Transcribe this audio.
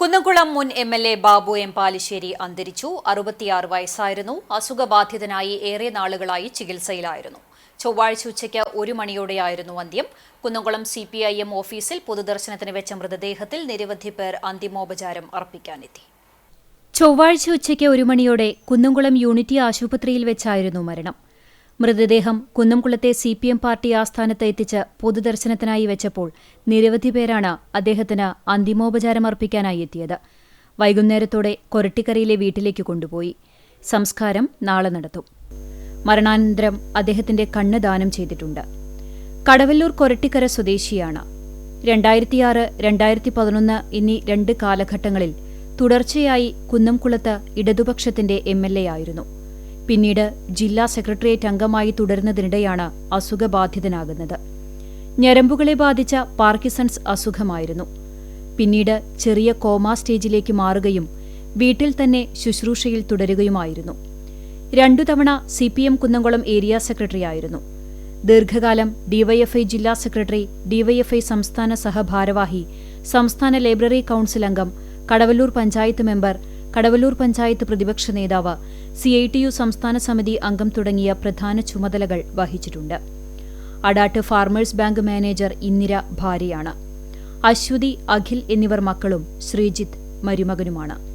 കുന്നംകുളം മുൻ M L A Babu M Palissery അന്തരിച്ചു. അറുപത്തിയാറ് വയസ്സായിരുന്നു. അസുഖബാധിതനായി ഏറെ നാളുകളായി ചികിത്സയിലായിരുന്നു. ചൊവ്വാഴ്ച ഉച്ചയ്ക്ക് ഒരു മണിയോടെയായിരുന്നു അന്ത്യം. Kunnamkulam C P I M ഓഫീസിൽ പൊതുദർശനത്തിന് വെച്ച മൃതദേഹത്തിൽ നിരവധി പേർ അന്തിമോപചാരം അർപ്പിക്കാനെത്തി. ചൊവ്വാഴ്ച ഉച്ചയ്ക്ക് ഒരു മണിയോടെ കുന്നംകുളം യൂണിറ്റി ആശുപത്രിയിൽ വെച്ചായിരുന്നു മരണം. മൃതദേഹം കുന്നംകുളത്തെ സി പി എം പാർട്ടി ആസ്ഥാനത്ത് എത്തിച്ച് പൊതുദർശനത്തിനായി വെച്ചപ്പോൾ നിരവധി പേരാണ് അദ്ദേഹത്തിന് അന്തിമോപചാരം അർപ്പിക്കാനായി എത്തിയത്. വൈകുന്നേരത്തോടെ കൊരട്ടിക്കരയിലെ വീട്ടിലേക്ക് കൊണ്ടുപോയി. സംസ്കാരം നാളെ നടത്തും. മരണാനന്തരം അദ്ദേഹത്തിന്റെ കണ്ണ് ദാനം ചെയ്തിട്ടുണ്ട്. കടവല്ലൂർ കൊരട്ടിക്കര സ്വദേശിയാണ്. രണ്ടായിരത്തിയാറ് രണ്ടായിരത്തി പതിനൊന്ന് എന്നീ രണ്ട് കാലഘട്ടങ്ങളിൽ തുടർച്ചയായി കുന്നംകുളത്ത് ഇടതുപക്ഷത്തിന്റെ എം എൽ എ ആയിരുന്നു. പിന്നീട് ജില്ലാ സെക്രട്ടേറിയറ്റ് അംഗമായി തുടരുന്നതിനിടെയാണ് അസുഖബാധിതനാകുന്നത്. ഞരമ്പുകളെ ബാധിച്ച പാർക്കിസൺസ് അസുഖമായിരുന്നു. പിന്നീട് ചെറിയ കോമാ സ്റ്റേജിലേക്ക് മാറുകയും വീട്ടിൽ തന്നെ ശുശ്രൂഷയിൽ തുടരുകയുമായിരുന്നു. രണ്ടു തവണ C P M Kunnamkulam area സെക്രട്ടറിയായിരുന്നു ദീർഘകാലം ഡിവൈഎഫ്ഐ ജില്ലാ സെക്രട്ടറി ഡിവൈഎഫ്ഐ സംസ്ഥാന സഹഭാരവാഹി സംസ്ഥാന ലൈബ്രറി കൌൺസിൽ അംഗം കടവല്ലൂർ പഞ്ചായത്ത് മെമ്പർ കടവല്ലൂർ പഞ്ചായത്ത് പ്രതിപക്ഷ നേതാവ് സി ഐ ടി യു സംസ്ഥാന സമിതി അംഗം തുടങ്ങിയ പ്രധാന ചുമതലകൾ വഹിച്ചിട്ടുണ്ട്. Adat farmers bank manager Indira ഭാര്യയാണ്. അശ്വതി അഖിൽ എന്നിവർ മക്കളും ശ്രീജിത്ത് മരുമകനുമാണ്.